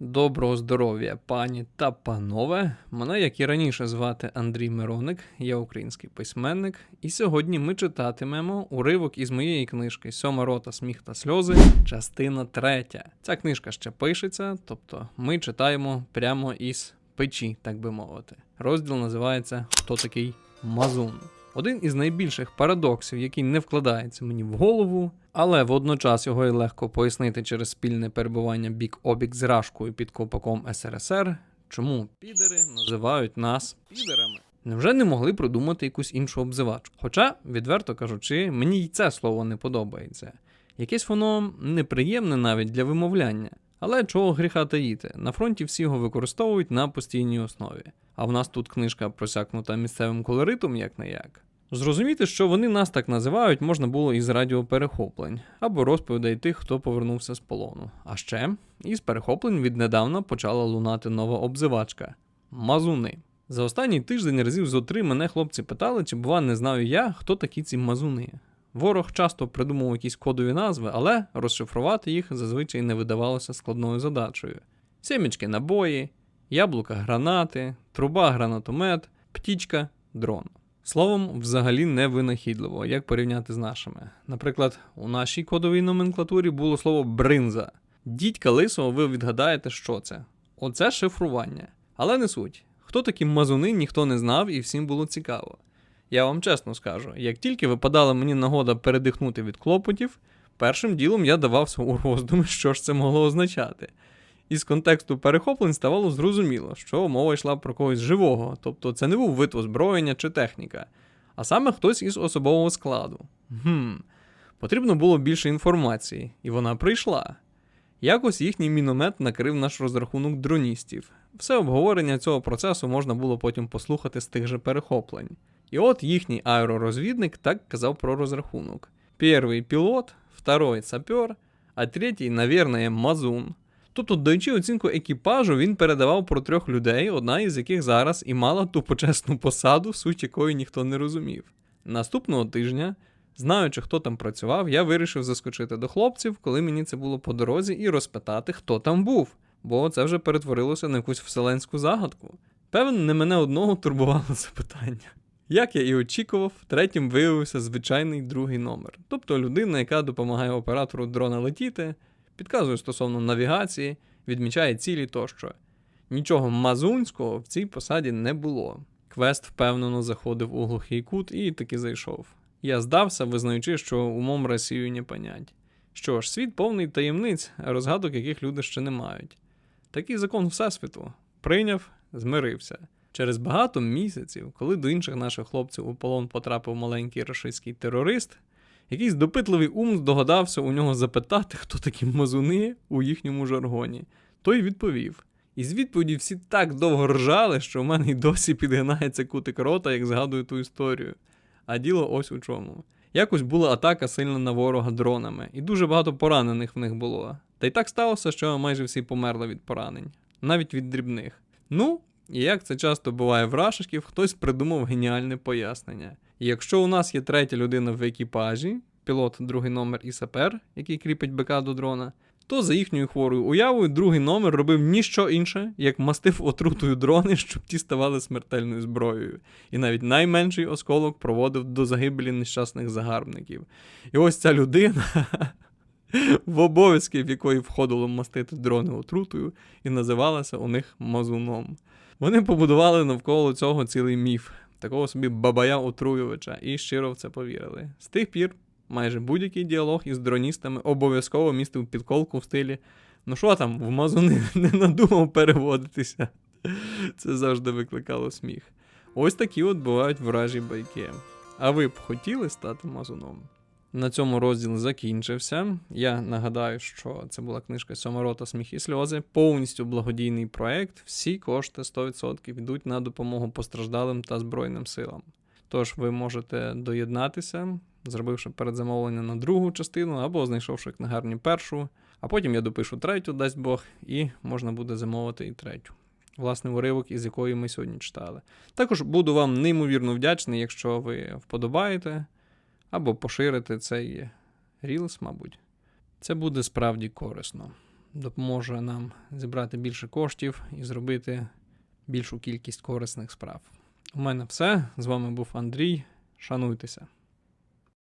Доброго здоров'я, пані та панове. Мене, як і раніше, звати Андрій Мироник, я український письменник, і сьогодні ми читатимемо уривок із моєї книжки Сьома рота сміх та сльози, частина третя. Ця книжка ще пишеться, тобто ми читаємо прямо із печі, так би мовити. Розділ називається Хто такий Мазун. Один із найбільших парадоксів, який не вкладається мені в голову, але водночас його і легко пояснити через спільне перебування бік обік з Рашкою під ковпаком СРСР, чому підери називають нас підерами. Невже не могли придумати якусь іншу обзивачку? Хоча, відверто кажучи, мені й це слово не подобається. Якесь воно неприємне навіть для вимовляння. Але чого гріха таїти, на фронті всі його використовують на постійній основі. А в нас тут книжка просякнута місцевим колоритом, як не як. Зрозуміти, що вони нас так називають, можна було із радіоперехоплень або розповідей тих, хто повернувся з полону. А ще із перехоплень віднедавна почала лунати нова обзивачка мазуни. За останній тиждень разів зо три мене хлопці питали, чи бува не знаю я, хто такі ці мазуни. Ворог часто придумував якісь кодові назви, але розшифрувати їх зазвичай не видавалося складною задачею. Сімечки набої, яблука гранати, труба гранатомет, птічка дрон. Словом, взагалі не винахідливо, як порівняти з нашими. Наприклад, у нашій кодовій номенклатурі було слово бринза. Дідька лисого, ви відгадаєте, що це. Оце шифрування. Але не суть. Хто такі мазуни, ніхто не знав і всім було цікаво. Я вам чесно скажу, як тільки випадала мені нагода передихнути від клопотів, першим ділом я давався у роздуми, що ж це могло означати. Із контексту перехоплень ставало зрозуміло, що мова йшла про когось живого, тобто це не був вид озброєння чи техніка, а саме хтось із особового складу. Хм, потрібно було більше інформації, і вона прийшла. Якось їхній міномет накрив наш розрахунок дроністів. Все обговорення цього процесу можна було потім послухати з тих же перехоплень. І от їхній аеророзвідник так казав про розрахунок: перший пілот, второй сапер, а третій, навірно, мазун. Тобто, даючи оцінку екіпажу, він передавав про трьох людей, одна із яких зараз і мала ту почесну посаду, суть якої ніхто не розумів. Наступного тижня, знаючи, хто там працював, я вирішив заскочити до хлопців, коли мені це було по дорозі, і розпитати, хто там був, бо це вже перетворилося на якусь вселенську загадку. Певен, не мене одного турбувало запитання. Як я і очікував, третім виявився звичайний другий номер, тобто людина, яка допомагає оператору дрона летіти, підказує стосовно навігації, відмічає цілі тощо. Нічого мазунського в цій посаді не було. Квест впевнено заходив у глухий кут і таки зайшов. Я здався, визнаючи, що умом Росію не понять. Що ж, світ повний таємниць, розгадок яких люди ще не мають. Такий закон Всесвіту прийняв, змирився. Через багато місяців, коли до інших наших хлопців у полон потрапив маленький рашистський терорист, якийсь допитливий ум здогадався у нього запитати, хто такі мазуни у їхньому жаргоні. Той відповів. І з відповіді всі так довго ржали, що в мене й досі підгинається кутик рота, як згадую ту історію. А діло ось у чому. Якось була атака сильна на ворога дронами, і дуже багато поранених в них було. Та й так сталося, що майже всі померли від поранень, навіть від дрібних. Ну, і як це часто буває в рашиків, хтось придумав геніальне пояснення. І якщо у нас є третя людина в екіпажі, пілот, другий номер і сапер, який кріпить БК до дрона, то за їхньою хворою уявою другий номер робив ніщо інше, як мастив отрутою дрони, щоб ті ставали смертельною зброєю. І навіть найменший осколок проводив до загибелі нещасних загарбників. І ось ця людина. В обов'язки, в якої входило мастити дрони отрутою, і називалася у них мазуном. Вони побудували навколо цього цілий міф, такого собі бабая отруювача, і щиро в це повірили. З тих пір майже будь-який діалог із дроністами обов'язково містив підколку в стилі Ну що там, в мазуни не надумав переводитися. Це завжди викликало сміх. Ось такі от бувають вражі байки. А ви б хотіли стати мазуном? На цьому розділ закінчився. Я нагадаю, що це була книжка Сьоморота Сміх і сльози, повністю благодійний проект. Всі кошти 100% йдуть на допомогу постраждалим та Збройним силам. Тож ви можете доєднатися, зробивши передзамовлення на другу частину або знайшовши книгарні першу, а потім я допишу третю, дасть Бог, і можна буде замовити і третю. Власне, уривок, із якої ми сьогодні читали. Також буду вам неймовірно вдячний, якщо ви вподобаєте або поширити цей Reels, мабуть. Це буде справді корисно. допоможе нам зібрати більше коштів і зробити більшу кількість корисних справ. У мене все. З вами був Андрій. Шануйтеся.